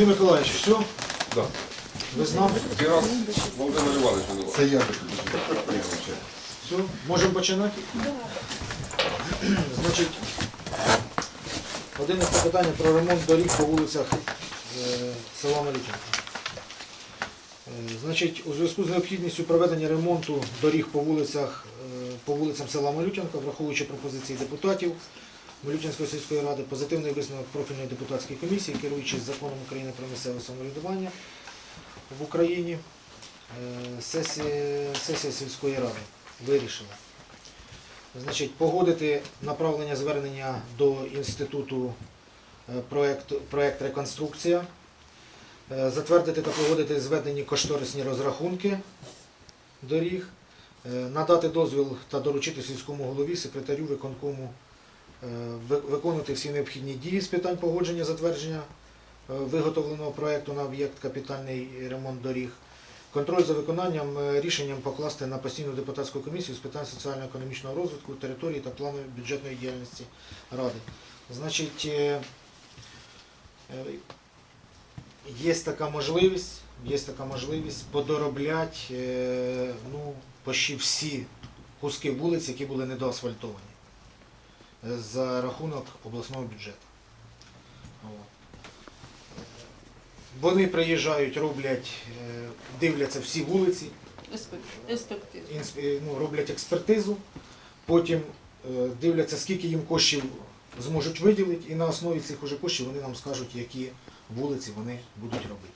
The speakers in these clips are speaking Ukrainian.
Сергій Миколаївич, все? Да. Ви з нами? Зараз Володимир Іванович винуват. Це я Все, можемо починати? Значить, одинадцяте питання про ремонт доріг по вулицях е, села Малютинка. Е, Значить, у зв'язку з необхідністю проведення ремонту доріг по вулицях е, по вулицям села Малютинка, враховуючи пропозиції депутатів Малютинської сільської ради, позитивний висновок профільної депутатської комісії, керуючись законом України про місцеве самоврядування в Україні, е, сесія, сесія сільської ради вирішила. Значить, погодити направлення звернення до інституту е, проект, проект реконструкція, Е, затвердити та погодити зведені кошторисні розрахунки доріг, надати дозвіл та доручити сільському голові, секретарю виконкому ви- виконувати всі необхідні дії з питань погодження затвердження е, виготовленого проекту на об'єкт капітальний ремонт доріг. Контроль за виконанням е, рішенням покласти на постійну депутатську комісію з питань соціально-економічного розвитку території та плану бюджетної діяльності Ради. Значить, е, е, є така можливість, є така можливість подоробляти е, ну, почти всі куски вулиць, які були недоасфальтовані е, за рахунок обласного бюджету. Вони приїжджають, роблять, е, дивляться всі вулиці, ну, роблять експертизу, потім е, дивляться, скільки їм коштів зможуть виділити, і на основі цих уже коштів вони нам скажуть, які вулиці вони будуть робити.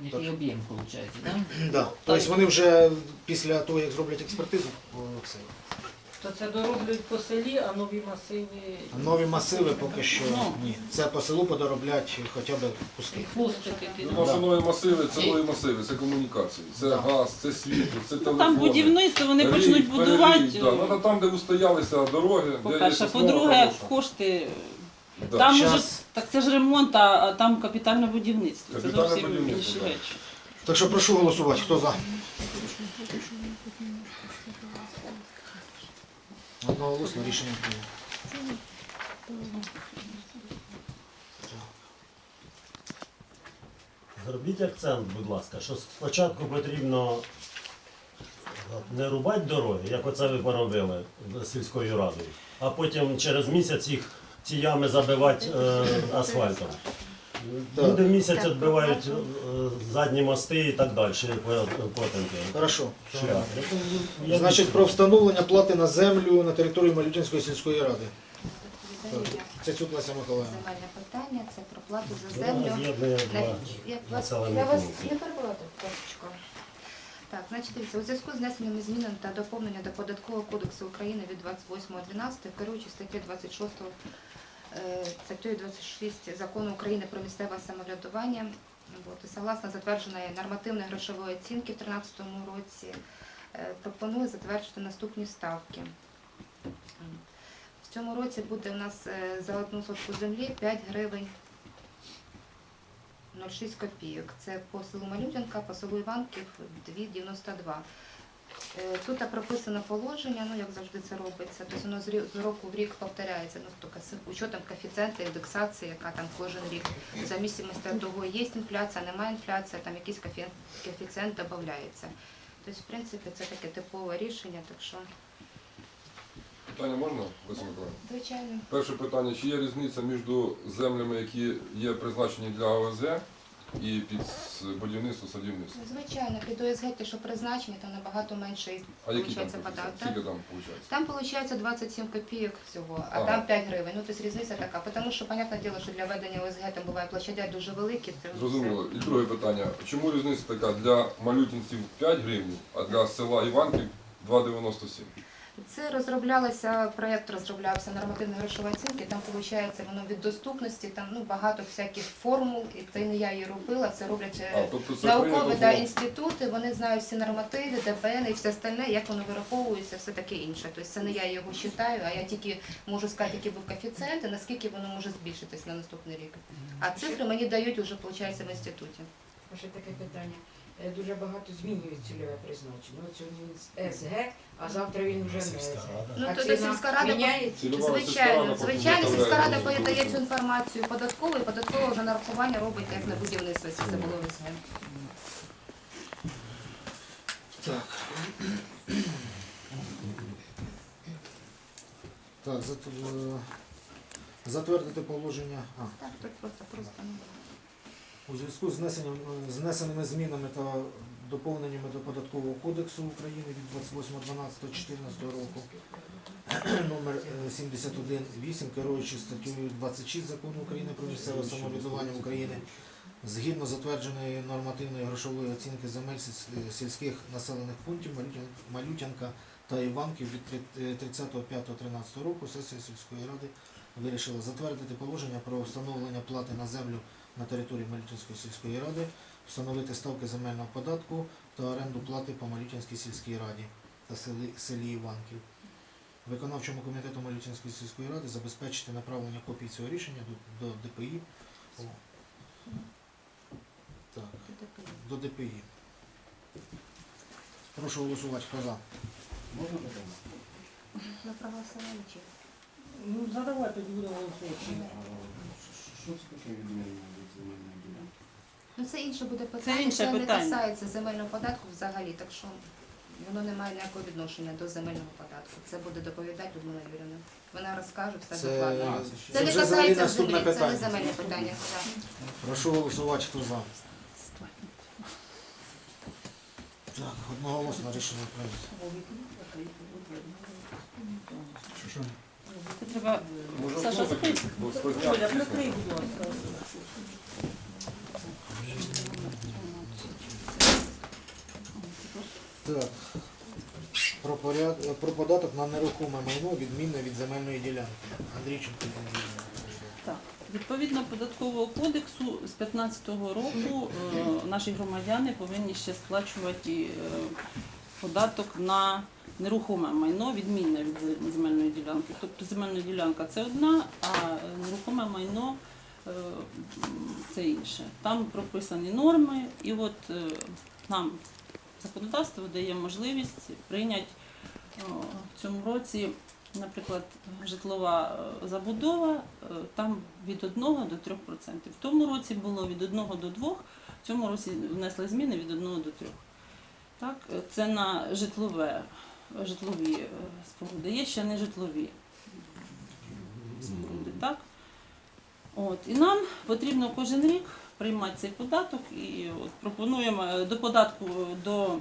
Який об'єм виходить, так? Да. Тобто вони вже після того, як зроблять експертизу, це. То це дороблюють по селі, а нові масиви. нові масиви поки що Ну. ні. Це по селу подороблять хоча б куски. Хвостики. Ну, Наші нові масиви, це нові масиви, це комунікації, це Да. газ, це світло, це Ну, телефони. там будівництво вони Рік, почнуть будувати. Да. Треба там, де устоялися дороги, де є По-перше, по-друге, кошти. Да. Там Щас. так це ж ремонт, а, а там капітальне будівництво. Це зовсім будівництво, інші да. речі. Так що прошу голосувати. Хто за? Одноголосно рішення прийнято. Зробіть акцент, будь ласка, що спочатку потрібно не рубати дороги, як оце ви поробили сільською радою, а потім через місяць їх ці ями забивати е, асфальтом. Так. Люди місяць відбивають е, задні мости і так далі, потемки. Хорошо. Шлях. Я Значить, про встановлення плати на землю на території Малютинської сільської ради. Це цю Леся Миколаївна. Земельне питання, це про плату за землю. з'єднує два Я вас, населені я вас пункти. не перебуваю трошечку. Так, значить, дивіться, у зв'язку з внесеними змінами та доповнення до Податкового кодексу України від 28.12, керуючи статтю 26 е, статтею 26 Закону України про місцеве самоврядування, согласно затвердженої нормативної грошової оцінки в 2013 році, е, пропоную затвердити наступні ставки. В цьому році буде у нас е, за одну сотку землі 5 гривень 0,6 копійок. Це по селу Малютинка, по селу Іванків 2,92. Е, Тут прописано положення, ну як завжди це робиться, тобто воно з року в рік повторяється, ну тільки з учетом коефіцієнта індексації, яка там кожен рік. В зависимості від того, є інфляція, немає інфляції, там якийсь коефіцієнт додається. Тобто, в принципі, це таке типове рішення, так що, Питання можна, Миколаївна? звичайно. Перше питання, чи є різниця між землями, які є призначені для ОСГ і під будівництво, садівництво? Звичайно, під ОСГ, ті, що призначені, там набагато менше А які там виходить, податок. Скільки там виходить? Там виходить 27 копійок всього, а Ага. там 5 гривень. Ну, тобто різниця така. Тому що, понятне діло, що для ведення ОСГ там буває площадя дуже великі. то Зрозуміло. І друге питання. Чому різниця така для малютинців 5 гривень, а для села Іванків 2,97? Це розроблялося, проєкт розроблявся нормативної грошової оцінки, там виходить воно від доступності, там ну, багато всяких формул, і це не я її робила, це роблять е, А, тобто це наукові прийнято да, було? інститути, вони знають всі нормативи, ДПН і все остальне, як воно вираховується, все таке інше. Тобто це не я його вважаю, а я тільки можу сказати, який був коефіцієнт і наскільки воно може збільшитись на наступний рік. А цифри мені дають вже, виходить, в інституті. Ще таке питання. Е, дуже багато змінюють цільове призначення. От сьогодні він з СГ, а завтра він вже не СГ. Ну А тоді ціна сільська рада міняється? Звичайно, звичайно, сільська рада передає цю інформацію податкову, і податкова вже нарахування робить як на будівництво, якщо це було СГ. Так. Так, зат- е, затвердити положення. А, Так, тут просто просто ну. У зв'язку з внесенням з внесеними змінами та доповненнями до податкового кодексу України від 28.12.14 року номер е, 71.8, керуючи статтею 26 закону України про місцеве самоврядування України, згідно затвердженої нормативної грошової оцінки земель е, сільських населених пунктів Малютянка та Іванків від три- е, 30.05.13 року сесія сільської ради вирішила затвердити положення про встановлення плати на землю на території Малютинської сільської ради, встановити ставки земельного податку та оренду плати по Малютинській сільській раді та селі, Іванків. Виконавчому комітету Малютинської сільської ради забезпечити направлення копій цього рішення до, до ДПІ. О. Так, до ДПІ. Прошу голосувати, хто за. Можна питання? Ви проголосували чи? Ну, задавай, тоді будемо голосувати. Що це таке відмінне від земельної ділянки? Ну це інше буде питання. інше не питання. касається земельного податку взагалі, так що воно не має ніякого відношення до земельного податку. Це буде доповідати Людмила Юрівна. Вона розкаже все Це, докладно. це, Це не вже взагалі касається наступне землі, це не питання. земельне питання. так. Прошу голосувати, хто за. Так, одноголосно рішення прийнято. Що що? Це треба Саша, закрий. Оля, прикрий, будь ласка. Так. Про, поряд... про податок на нерухоме майно відмінне від земельної ділянки. Андрійченко. Так, відповідно податкового кодексу з 2015 року е, наші громадяни повинні ще сплачувати е, податок на нерухоме майно, відмінне від земельної ділянки. Тобто земельна ділянка це одна, а нерухоме майно е, це інше. Там прописані норми, і от е, нам законодавство дає можливість прийняти в цьому році наприклад, житлова е, забудова, е, там від 1 до 3 В тому році було від 1 до 2, в цьому році внесли зміни від 1 до 3. Так, е, це на житлове, житлові е, споруди. Є ще не житлові споруди. Так? От, і нам потрібно кожен рік приймати цей податок і от пропонуємо е, до податку е, до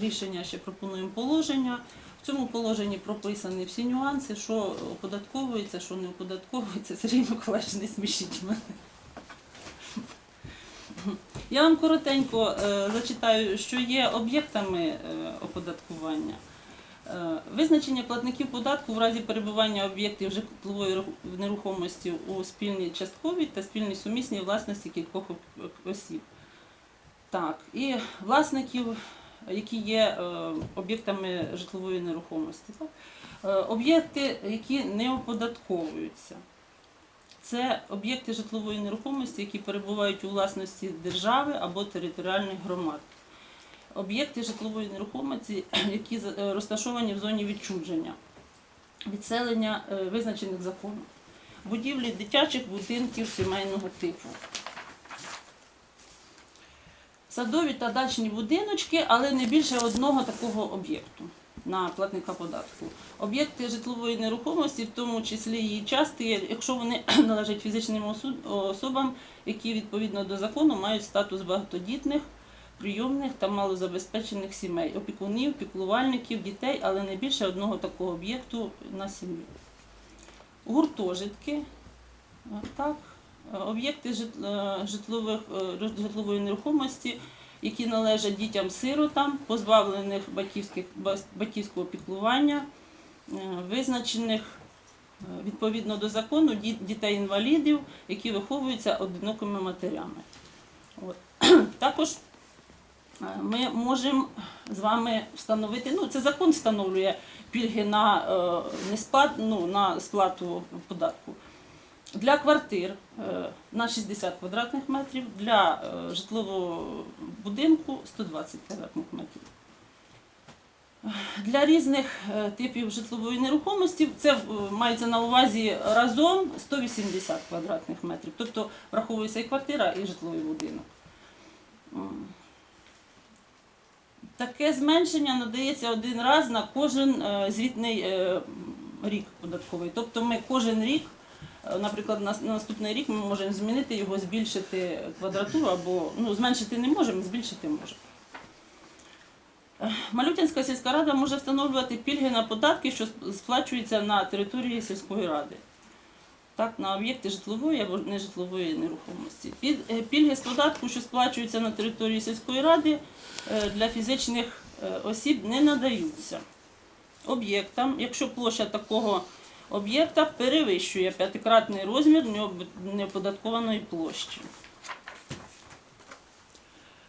рішення ще пропонуємо положення. В цьому положенні прописані всі нюанси, що оподатковується, що не оподатковується. Сергій Миколаївич, не смішіть мене. Я вам коротенько зачитаю, що є об'єктами оподаткування. Е, Визначення платників податку в разі перебування об'єктів житлової нерухомості у спільній частковій та спільній сумісній власності кількох осіб. Так, і власників, які є е, об'єктами житлової нерухомості. Е, Об'єкти, які не оподатковуються. Це об'єкти житлової нерухомості, які перебувають у власності держави або територіальних громад. Об'єкти житлової нерухомості, які е, розташовані в зоні відчуження, відселення е, визначених законом, будівлі дитячих будинків сімейного типу. Садові та дачні будиночки, але не більше одного такого об'єкту на платника податку. Об'єкти житлової нерухомості, в тому числі її частки, якщо вони належать фізичним особам, які відповідно до закону мають статус багатодітних, прийомних та малозабезпечених сімей, опікунів, піклувальників, дітей, але не більше одного такого об'єкту на сім'ю. Гуртожитки, так, об'єкти е, житлових, е, житлової нерухомості, які належать дітям-сиротам, позбавлених батьківських, батьківського піклування, е, визначених відповідно до закону дітей-інвалідів, які виховуються одинокими матерями. От. Також ми можемо з вами встановити, ну це закон встановлює пільги на, е, несплат, ну, на сплату податку. Для квартир е, на 60 квадратних метрів, для е, житлового будинку 120 квадратних метрів. Для різних е, типів житлової нерухомості це е, мається на увазі разом 180 квадратних метрів. Тобто враховується і квартира, і житловий будинок. Таке зменшення надається один раз на кожен е, звітний е, рік податковий. Тобто ми кожен рік, е, наприклад, на на наступний рік ми можемо змінити його, збільшити квадратуру або ну, зменшити не можемо, збільшити можемо. Малютинська сільська рада може встановлювати пільги на податки, що сплачуються на території сільської ради. Так, на об'єкти житлової або нежитлової нерухомості. Під, е, пільги з податку, що сплачуються на території сільської ради, е, для фізичних е, осіб не надаються об'єктам, якщо площа такого об'єкта перевищує п'ятикратний розмір неоподаткованої площі.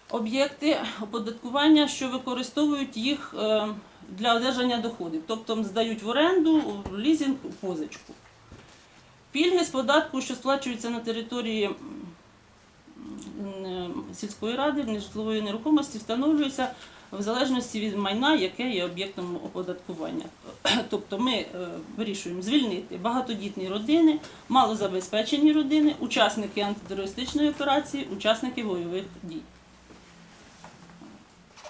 Об'єкти оподаткування, що використовують їх для одержання доходів, тобто здають в оренду, в лізинг, позичку. Пільги з податку, що сплачуються на території сільської ради, нежитлової нерухомості, встановлюються в залежності від майна, яке є об'єктом оподаткування. Тобто ми е, вирішуємо звільнити багатодітні родини, малозабезпечені родини, учасники антитерористичної операції, учасники бойових дій.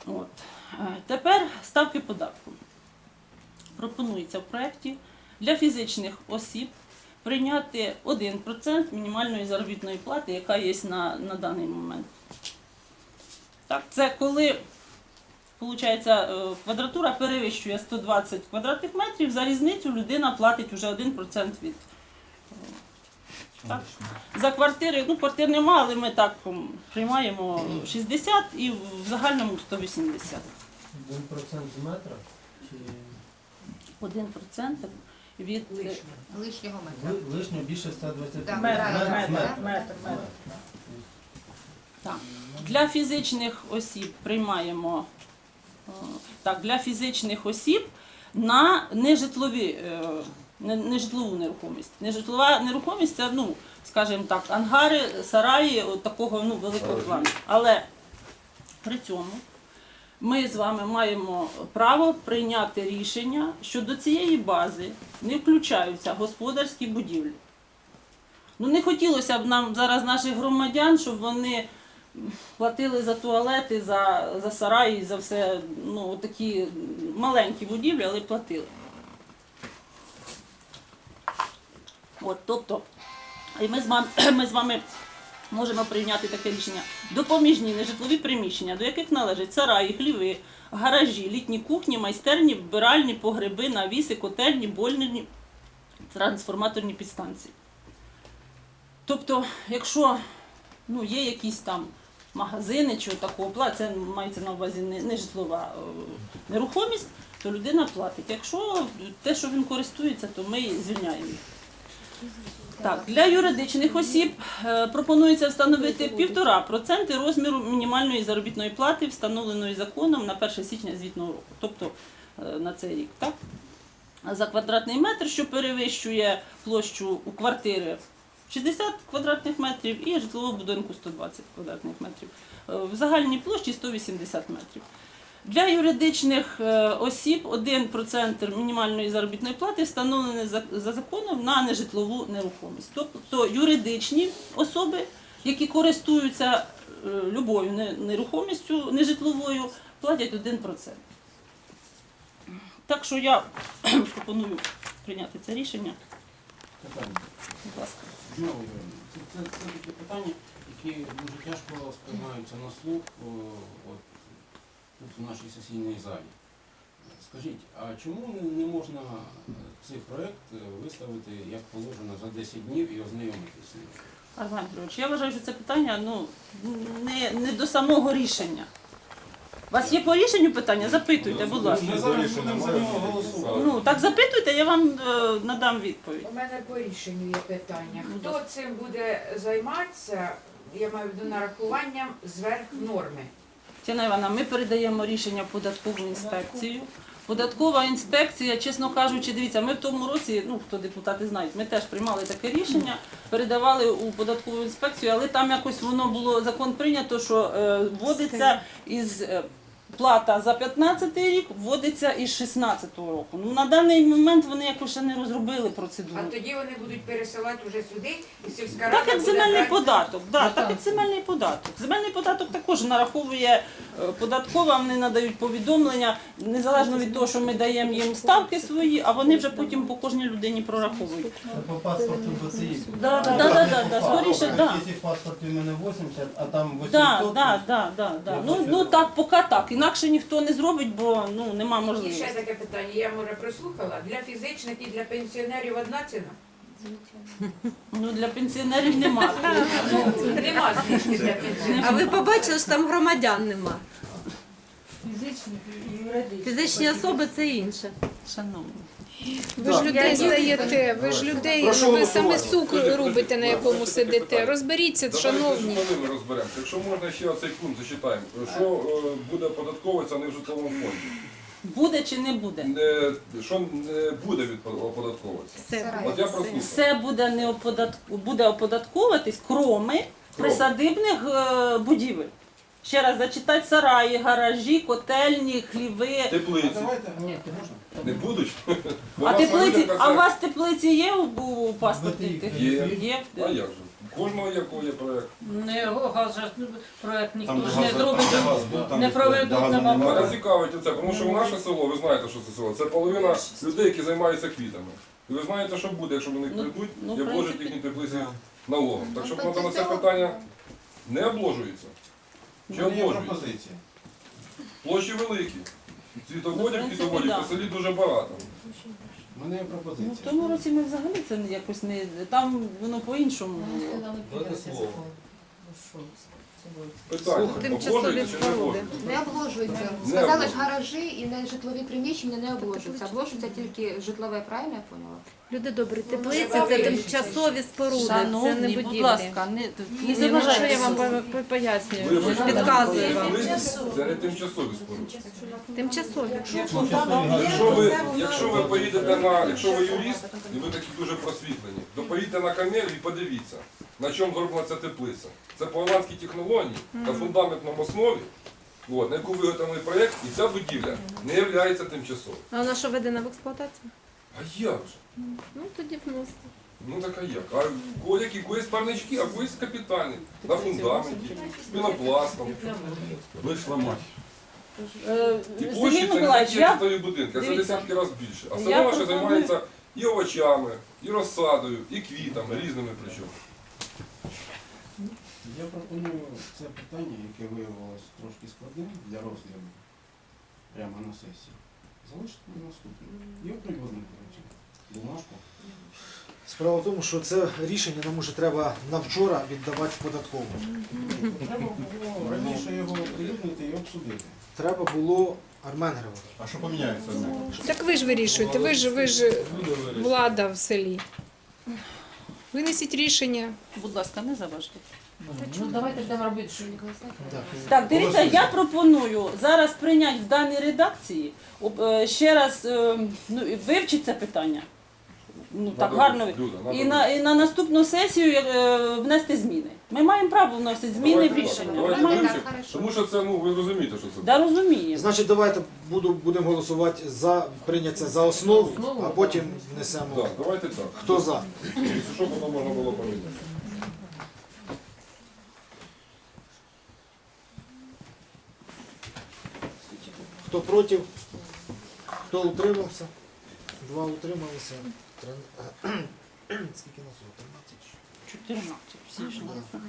От. Е, Тепер ставки податку. Пропонується в проєкті для фізичних осіб прийняти 1% мінімальної заробітної плати, яка є на, на даний момент. Так, це коли виходить, квадратура перевищує 120 квадратних метрів, за різницю людина платить вже 1% від. е, Так. За квартири, ну квартир нема, але ми так приймаємо 60 і в загальному 180. 1% з метра? Чи 1% від Лишнього. Лишнього метра. лишнього більше 120 Так, Метр, так, метр, метр, метр. Так. Для фізичних осіб приймаємо е, так, для фізичних осіб на нежитлові, е, не- нежитлову нерухомість. Нежитлова нерухомість це, ну, скажімо так, ангари, сараї от такого ну, великого плану. Але при цьому ми з вами маємо право прийняти рішення, що до цієї бази не включаються господарські будівлі. Ну не хотілося б нам зараз наших громадян, щоб вони платили за туалети, за, за сараї, за все, ну такі маленькі будівлі, але платили. От, тобто, і ми з вами, ми з вами можемо прийняти таке рішення. Допоміжні нежитлові приміщення, до яких належать сараї, хліви, гаражі, літні кухні, майстерні, вбиральні, погреби, навіси, котельні, больні, трансформаторні підстанції. Тобто, якщо ну, є якісь там магазини чи такого плану, це мається на увазі не, не житлова е, нерухомість, то людина платить. Якщо те, що він користується, то ми звільняємо їх. Так, для юридичних осіб е, пропонується встановити 1,5% розміру мінімальної заробітної плати, встановленої законом на 1 січня звітного року, тобто е, на цей рік. Так? За квадратний метр, що перевищує площу у квартири 60 квадратних метрів і житлового будинку 120 квадратних метрів. Е, В загальній площі 180 метрів. Для юридичних е, осіб 1% мінімальної заробітної плати встановлений за, за законом на нежитлову нерухомість. Тобто юридичні особи, які користуються е, любою нерухомістю нежитловою, платять 1%. Так що я пропоную прийняти це рішення. Будь ласка. Це, це, це такі питання, які дуже тяжко сприймаються на слух от, тут в нашій сесійній залі. Скажіть, а чому не, можна е, цей проект е, виставити, як положено, за 10 днів і ознайомитися з ним? Армен Григорович, я вважаю, що це питання ну, не, не до самого рішення. У вас є по рішенню питання? Запитуйте, будь ласка. Ми зараз будемо за нього голосувати. Ну, так запитуйте, я вам е, надам відповідь. У мене по рішенню є питання. Хто цим буде займатися, я маю в виду нарахуванням зверх норми? Тетяна Івана, ми передаємо рішення в податкову інспекцію. Податкова інспекція, чесно кажучи, дивіться, ми в тому році, ну хто депутати знають, ми теж приймали таке рішення, передавали у податкову інспекцію, але там якось воно було закон прийнято, що е, вводиться із е, плата за 15 рік, вводиться із 16 року. Ну на даний момент вони якось ще не розробили процедуру. А тоді вони будуть пересилати вже сюди, і сільська рада Так як буде земельний брати- податок, да, так як земельний податок. Земельний податок також нараховує е, податкова, вони надають повідомлення, незалежно від того, що ми даємо їм ставки свої, а вони вже потім по кожній людині прораховують. По паспорту по цій. Да, да, да, да, да, скоріше, да. Якщо в паспорті в мене 80, а там 800. Да, да, да, да, да. Ну, ну так, поки так. Інакше ніхто не зробить, бо ну нема І ще таке питання, я може прослухала. Для фізичних і для пенсіонерів одна ціна? Ну для пенсіонерів нема. Ну, нема знижки для пенсіонерів. А ви побачили, що там громадян нема. Фізичні і юридичні. Фізичні особи це інше. Шановні. Ви ж людей здаєте, ви ж людей, Прошу ну, ви саме голосувати. сук робите, на якому сидите. Розберіться, шановні. Давайте ми розберемося. Якщо можна ще оцей пункт зачитаємо. Що е, буде оподатковуватися не в житловому фонді? Буде чи не буде? Що не буде від- оподатковуватися? Все. От я прослухав. Все буде не буде оподатковуватись, кроме присадибних е, будівель. Ще раз зачитати сараї, гаражі, котельні, хліви. Теплиці Ні, то можна? не будуть. А теплиці, а у вас теплиці є у, у паспорті? Є. Є. А як же? У Кожного є кого є проєкт. Не газ же ну, ніхто ж не зробить, там газ був, там не проведуть на немає. Мене цікавить це, тому що в наше село, ви знаєте, що це село, це половина людей, які займаються квітами. І ви знаєте, що буде, якщо вони Ну, прийдуть ну, і обложать їхні теплиці налогом. Так що Ну, на це питання не обложується. Чи Є пропозиція. Площі великі. Ну, Цвітоводів, принципі, квітоводів да. по селі дуже багато. У мене є Ну, пропозиція. в тому році ми взагалі це якось не там воно по-іншому було. Дайте слово. Питання, Тимчасові обложується чи не споруди. обложується? Не обложуються. Сказали ж гаражі і не житлові приміщення не обложуються. Обложується тільки житлове, правильно я поняла? Люди добрі, теплиці це тимчасові споруди, це не Шановні, будівлі. будь ласка, не, не ну, заважайте. що я вам по- по- пояснюю, підказую вам. Це не тимчасові споруди. Тимчасові. Якщо ви, якщо ви поїдете на, якщо ви юрист і ви такі дуже просвітлені, то поїдьте на камель і подивіться, на чому зроблена ця теплиця. Це по голландській технології на фундаментному основі, от, на яку виготовлений проєкт, і ця будівля не є тимчасовою. А вона що введена в експлуатацію? А як же? Ну тоді вносить. Ну так а як? А ко- які когось парнички, а когось капітальні. На фундаменті, з пінопластом. Вийшла мать. Е, І Сергій площі це не Миколаївич, такі я житлові будинки, а це Дивіться. десятки разів більше. А Я село пропоную- займається і овочами, і розсадою, і квітами, різними причому. Я пропоную це питання, яке виявилось трошки складним для розгляду прямо на сесії, залишити на наступне. І оприлюднити цю бумажку. Справа в тому, що це рішення нам уже треба на вчора віддавати в податкову. Треба було раніше його оприлюднити і обсудити. Треба було Армен Григорович. А що поміняється? Так ви ж вирішуєте, ви ж ви ж влада в селі. Винесіть рішення. будь ласка, не заважайте. Ну давайте будемо робити, що Так. Так, дивіться, я пропоную зараз прийняти в даній редакції об- е, ще раз е, ну, і вивчити це питання. Ну так Надо гарно. Люда, надо І на, і на наступну сесію е, внести зміни. Ми маємо право вносити зміни в Давайте так, рішення. давайте маємо- Так, хорошо. Тому що це, ну, ви розумієте, що це. Да розуміємо. Значить, давайте буду, будемо голосувати за прийняти це за основу, Основу, а потім несемо. Так, давайте так. Хто за? Якщо що, воно можна було поміняти. Хто проти? Хто утримався? Два утрималися. Трин- Скільки нас? було? 13? 14. Всі ж нас. Да.